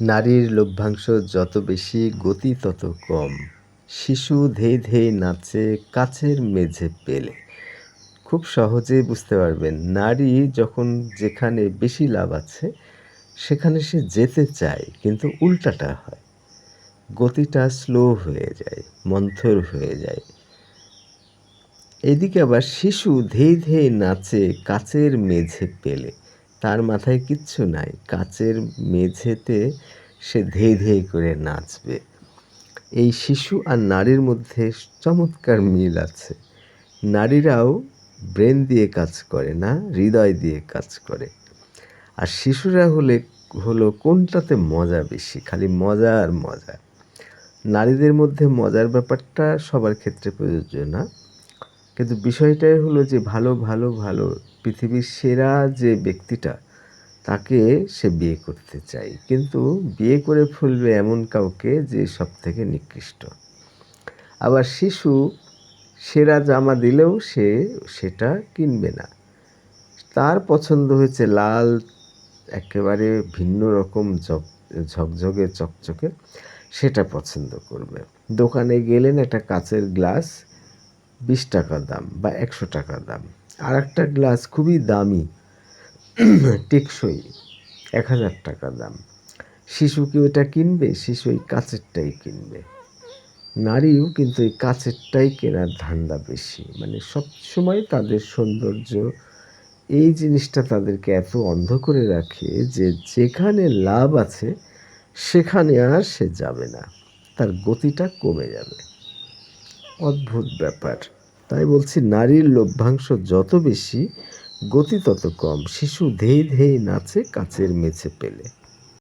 নারীর লভ্যাংশ যত বেশি, গতি তত কম। শিশু ধেই ধেই নাচে, কাছের মেঝে পেলে। খুব সহজেই বুঝতে পারবেন, নারী যখন যেখানে বেশি লাভ আছে, সেখানে সে যেতে চায়, কিন্তু উল্টাটা হয়। গতিটা স্লো হয়ে যায়, মন্থর হয়ে যায়। এদিকে আবার শিশু ধেই ধেই নাচে কাচের মেঝে পেলে। তার মাথায় কিচ্ছু নাই। কাচের মেঝেতে সে ধেই ধেই করে নাচবে। এই শিশু আর নারীর মধ্যে চমৎকার মিল আছে। নারীরাও ব্রেন দিয়ে কাজ করে না, হৃদয় দিয়ে কাজ করে। আর শিশুরা হলে, হলো কোনটাতে মজা বেশি? খালি মজা আর মজা। নারীদের মধ্যে মজার ব্যাপারটা সবার ক্ষেত্রে প্রযোজ্য না। কিন্তু বিষয়টাই হলো যে ভালো ভালো ভালো পৃথিবীর সেরা যে ব্যক্তিটা, তাকে সে বিয়ে করতে চায়। কিন্তু বিয়ে করে ফেলবে এমন কাউকে যে সব থেকে নিকৃষ্ট। আবার শিশু সেরা জামা দিলেও সে সেটা কিনবে না। তার পছন্দ হয়েছে লাল, একেবারে ভিন্ন রকম ঝক ঝকঝকে চকচকে, সেটা পছন্দ করবে। দোকানে গেলেন একটা কাচের গ্লাস বিশ টাকা দাম বা একশো টাকা দাম। আর একটা গ্লাস খুবই দামি, টেকসই, এক হাজার টাকা দাম। শিশু কি ওটা কিনবে? শিশু ওই কাচেরটাই কিনবে। নারীও কিন্তু এই কাচেরটাই কেনার ধান্দা বেশি। মানে সব সময় তাদের সৌন্দর্য, এই জিনিসটা তাদেরকে এত অন্ধ করে রাখে যে যেখানে লাভ আছে, সেখানে আর সে যাবে না। তার গতিটা কমে যাবে। অদ্ভুত ব্যাপার। তাই বলছি, নারীর লভ্যাংশ যত বেশি, গতি তত কম। শিশু ধেই ধেই নাচে, কাচের মেঝে পেলে।